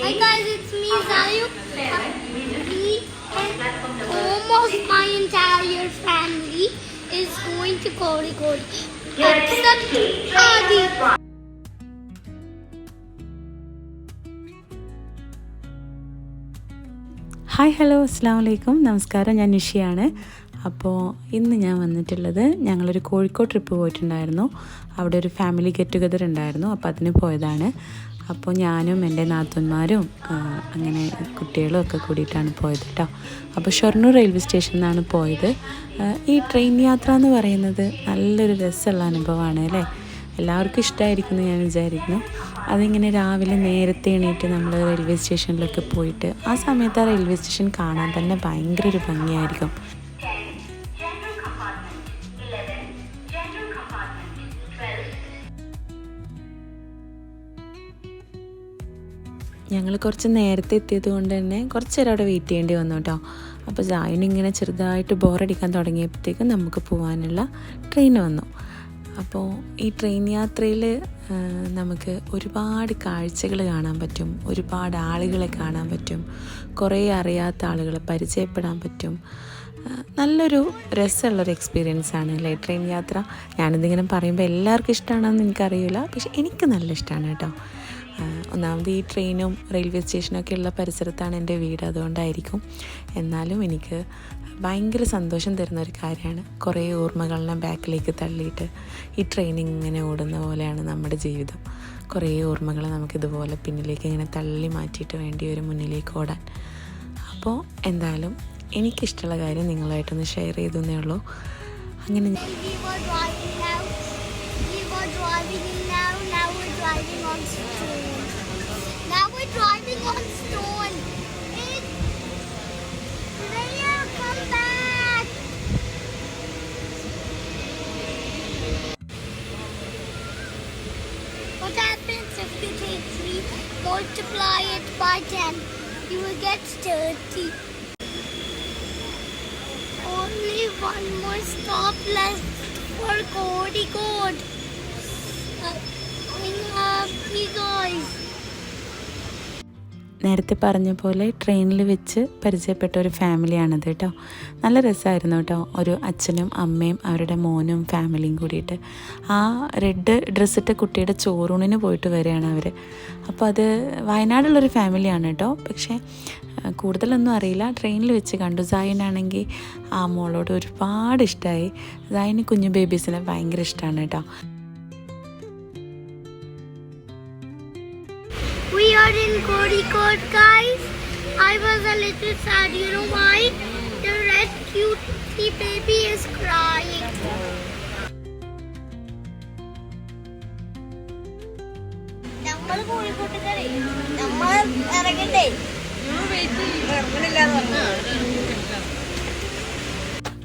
Hi guys, it's me, Zayu. Me and almost my entire family is going to Kozhikode. Except Adi. Hi hello അസ്സാം വലൈക്കും നമസ്കാരം ഞാൻ നിഷിയാണ് അപ്പോൾ ഇന്ന് ഞാൻ വന്നിട്ടുള്ളത് ഞങ്ങളൊരു കോഴിക്കോട് ട്രിപ്പ് പോയിട്ടുണ്ടായിരുന്നു അവിടെ ഒരു ഫാമിലി ഗെറ്റ് ടുഗദർ ഉണ്ടായിരുന്നു അപ്പോൾ അതിന് പോയതാണ് അപ്പോൾ ഞാനും എന്റെ നാത്തന്മാരും അങ്ങനെ കുട്ടികളും ഒക്കെ കൂടിയിട്ടാണ് പോയത് കേട്ടോ അപ്പോൾ ഷൊർണൂർ റെയിൽവേ സ്റ്റേഷനിൽ നിന്നാണ് പോയത് ഈ ട്രെയിൻ യാത്ര എന്ന് പറയുന്നത് നല്ലൊരു രസമുള്ള അനുഭവമാണ് അല്ലേ? എല്ലാവർക്കും ഇഷ്ടമായിരിക്കും ഞാൻ വിചാരിക്കുന്നു. അതിങ്ങനെ രാവിലെ നേരത്തെ എണീറ്റ് നമ്മൾ റെയിൽവേ സ്റ്റേഷനിലൊക്കെ പോയിട്ട് ആ സമയത്ത് ആ റെയിൽവേ സ്റ്റേഷൻ കാണാൻ തന്നെ ഭയങ്കര ഒരു ഭംഗിയായിരിക്കും. ഞങ്ങൾ കുറച്ച് നേരത്തെ എത്തിയത് കൊണ്ട് തന്നെ കുറച്ച് നേരം അവിടെ വെയിറ്റ് ചെയ്യേണ്ടി വന്നു കേട്ടോ അപ്പോൾ ജായിന് ഇങ്ങനെ ചെറുതായിട്ട് ബോറടിക്കാൻ തുടങ്ങിയപ്പോഴത്തേക്കും നമുക്ക് പോകാനുള്ള ട്രെയിൻ വന്നു. അപ്പോൾ ഈ ട്രെയിൻ യാത്രയിൽ നമുക്ക് ഒരുപാട് കാഴ്ചകൾ കാണാൻ പറ്റും ഒരുപാട് ആളുകളെ കാണാൻ പറ്റും കുറേ അറിയാത്ത ആളുകളെ പരിചയപ്പെടാൻ പറ്റും. നല്ലൊരു രസമുള്ളൊരു എക്സ്പീരിയൻസ് ആണ് അല്ലേ ട്രെയിൻ യാത്ര? ഞാനിതിങ്ങനെ പറയുമ്പോൾ എല്ലാവർക്കും ഇഷ്ടമാണെന്ന് എനിക്കറിയില്ല പക്ഷെ എനിക്ക് നല്ല ഇഷ്ടമാണ് കേട്ടോ ഒന്നാമത് ഈ ട്രെയിനും റെയിൽവേ സ്റ്റേഷനൊക്കെ ഉള്ള പരിസരത്താണ് എന്റെ വീട് അതുകൊണ്ടായിരിക്കും. എന്നാലും എനിക്ക് ഭയങ്കര സന്തോഷം തരുന്ന ഒരു കാര്യമാണ്. കുറേ ഓർമ്മകളെ ബാക്കിലേക്ക് തള്ളിയിട്ട് ഈ ട്രെയിൻ ഇങ്ങനെ ഓടുന്ന പോലെയാണ് നമ്മുടെ ജീവിതം. കുറേ ഓർമ്മകൾ നമുക്കിതുപോലെ പിന്നിലേക്ക് ഇങ്ങനെ തള്ളി മാറ്റിയിട്ട് വേണ്ടി ഒരു മുന്നിലേക്ക് ഓടാൻ. അപ്പോൾ എന്തായാലും എനിക്കിഷ്ടമുള്ള കാര്യം നിങ്ങളായിട്ടൊന്ന് ഷെയർ ചെയ്തു എന്നേ ഉള്ളൂ. അങ്ങനെ What happens if you take 3, multiply it by 10? You will get 30. Only one more stop left for Cody Code. I'm happy, guys. നേരത്തെ പറഞ്ഞ പോലെ ട്രെയിനിൽ വെച്ച് പരിചയപ്പെട്ട ഒരു ഫാമിലിയാണത് കേട്ടോ. നല്ല രസമായിരുന്നു കേട്ടോ. ഒരു അച്ഛനും അമ്മയും അവരുടെ മോനും ഫാമിലിയും കൂടിയിട്ട്. ആ റെഡ് ഡ്രസ്സിട്ട കുട്ടിയുടെ ചോറൂണിന് പോയിട്ട് വരികയാണ് അവർ അപ്പോൾ അത് വയനാടുള്ളൊരു ഫാമിലിയാണ് കേട്ടോ. പക്ഷേ കൂടുതലൊന്നും അറിയില്ല. ട്രെയിനിൽ വെച്ച് കണ്ടു. ആണെങ്കിൽ ആ മോളോട് ഒരുപാട് ഇഷ്ടമായി സായന് കുഞ്ഞു ബേബീസിനെ ഭയങ്കര ഇഷ്ടമാണ് കേട്ടോ. We are in Cody Court, guys. I was a little sad. You know why? The red cute baby is crying. നമ്മൾ കോഴിക്കോട്ടുകാരെ നമ്മൾ ഇറങ്ങണ്ടേ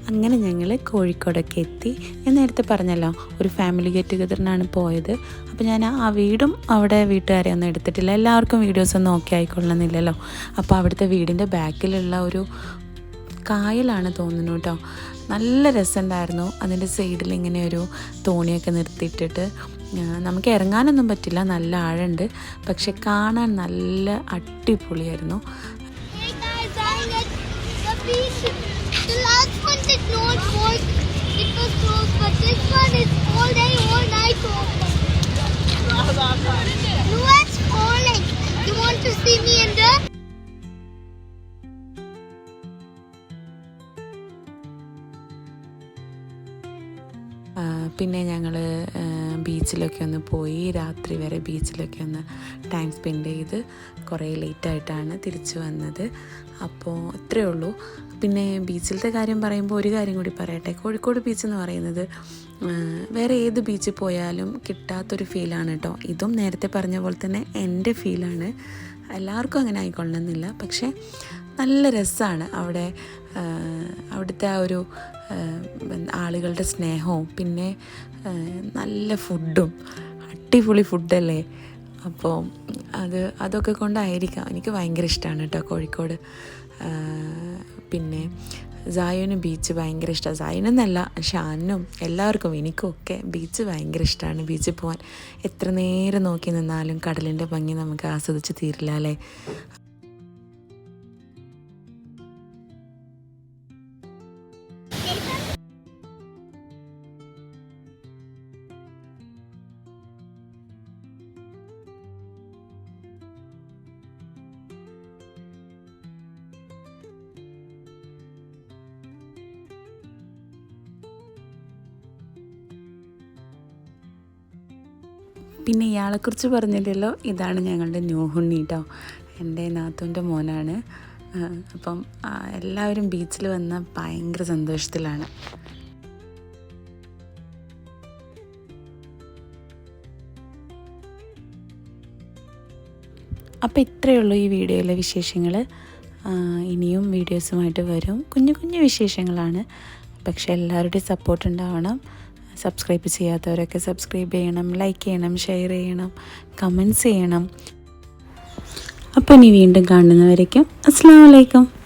അങ്ങനെ ഞങ്ങൾ കോഴിക്കോടൊക്കെ എത്തി. ഞാൻ നേരത്തെ പറഞ്ഞല്ലോ ഒരു ഫാമിലി ഗെറ്റ് ടുഗദറിനാണ് പോയത്. അപ്പോൾ ഞാൻ ആ വീടും അവിടെ വീട്ടുകാരെ ഒന്നും എടുത്തിട്ടില്ല. എല്ലാവർക്കും വീഡിയോസ് ഒന്നും ഓക്കെ ആയിക്കൊള്ളണമെന്നില്ലല്ലോ അപ്പോൾ അവിടുത്തെ വീടിന്റെ ബാക്കിലുള്ള ഒരു കായലാണ് തോന്നുന്നു കേട്ടോ നല്ല രസമുണ്ടായിരുന്നു അതിന്റെ സൈഡിൽ ഇങ്ങനെ ഒരു തോണിയൊക്കെ നിർത്തിയിട്ടിട്ട്. നമുക്ക് ഇറങ്ങാനൊന്നും പറ്റില്ല. നല്ല ആഴമുണ്ട് പക്ഷെ കാണാൻ നല്ല അടിപൊളിയായിരുന്നു. Hey not work. It was closed, but this one പിന്നെ ഞങ്ങൾ ബീച്ചിലൊക്കെ ഒന്ന് പോയി രാത്രി വരെ ബീച്ചിലൊക്കെ ഒന്ന് ടൈം സ്പെൻഡ് ചെയ്ത് കുറേ ലേറ്റായിട്ടാണ് തിരിച്ചു വന്നത്. അപ്പോൾ ഇത്രയേ ഉള്ളൂ. പിന്നെ ബീച്ചിലത്തെ കാര്യം പറയുമ്പോൾ ഒരു കാര്യം കൂടി പറയട്ടെ. കോഴിക്കോട് ബീച്ച് എന്ന് പറയുന്നത് വേറെ ഏത് ബീച്ചിൽ പോയാലും കിട്ടാത്തൊരു ഫീലാണ് കേട്ടോ ഇതും നേരത്തെ പറഞ്ഞ പോലെ തന്നെ എന്റെ ഫീലാണ് എല്ലാവർക്കും അങ്ങനെ ആയിക്കൊള്ളണമെന്നില്ല. പക്ഷേ നല്ല രസമാണ് അവിടെ അവിടുത്തെ ആ ഒരു ആളുകളുടെ സ്നേഹവും പിന്നെ നല്ല ഫുഡും അടിപൊളി ഫുഡല്ലേ? അപ്പോൾ അത് അതൊക്കെ കൊണ്ടായിരിക്കാം. എനിക്ക് ഭയങ്കര ഇഷ്ടമാണ് കേട്ടോ കോഴിക്കോട്. പിന്നെ സായുവിന് ബീച്ച് ഭയങ്കര ഇഷ്ടമാണ് സായുനെന്നല്ല ഷാനും എല്ലാവർക്കും എനിക്കും ഒക്കെ ബീച്ച് ഭയങ്കര ഇഷ്ടമാണ് ബീച്ചിൽ പോകാൻ എത്ര നേരം നോക്കി നിന്നാലും കടലിന്റെ ഭംഗി നമുക്ക് ആസ്വദിച്ച് തീരില്ല അല്ലേ? പിന്നെ ഇയാളെക്കുറിച്ച് പറഞ്ഞില്ലല്ലോ. ഇതാണ് ഞങ്ങളുടെ ന്യൂഹുണ്ണി കേട്ടോ എന്റെ നാത്തൂന്റെ മോനാണ്. അപ്പം എല്ലാവരും ബീച്ചിൽ വന്ന ഭയങ്കര സന്തോഷത്തിലാണ്. അപ്പോൾ ഇത്രയേ ഉള്ളൂ ഈ വീഡിയോയിലെ വിശേഷങ്ങൾ ഇനിയും വീഡിയോസുമായിട്ട് വരും. കുഞ്ഞു കുഞ്ഞു വിശേഷങ്ങളാണ്. പക്ഷെ എല്ലാവരുടെയും സപ്പോർട്ട് ഉണ്ടാവണം. സബ്സ്ക്രൈബ് ചെയ്യാത്തവരൊക്കെ സബ്സ്ക്രൈബ് ചെയ്യണം ലൈക്ക് ചെയ്യണം ഷെയർ ചെയ്യണം കമൻസ് ചെയ്യണം. അപ്പോൾ ഇനി വീണ്ടും കാണുന്നവരേക്കും അസ്സാം വലൈക്കും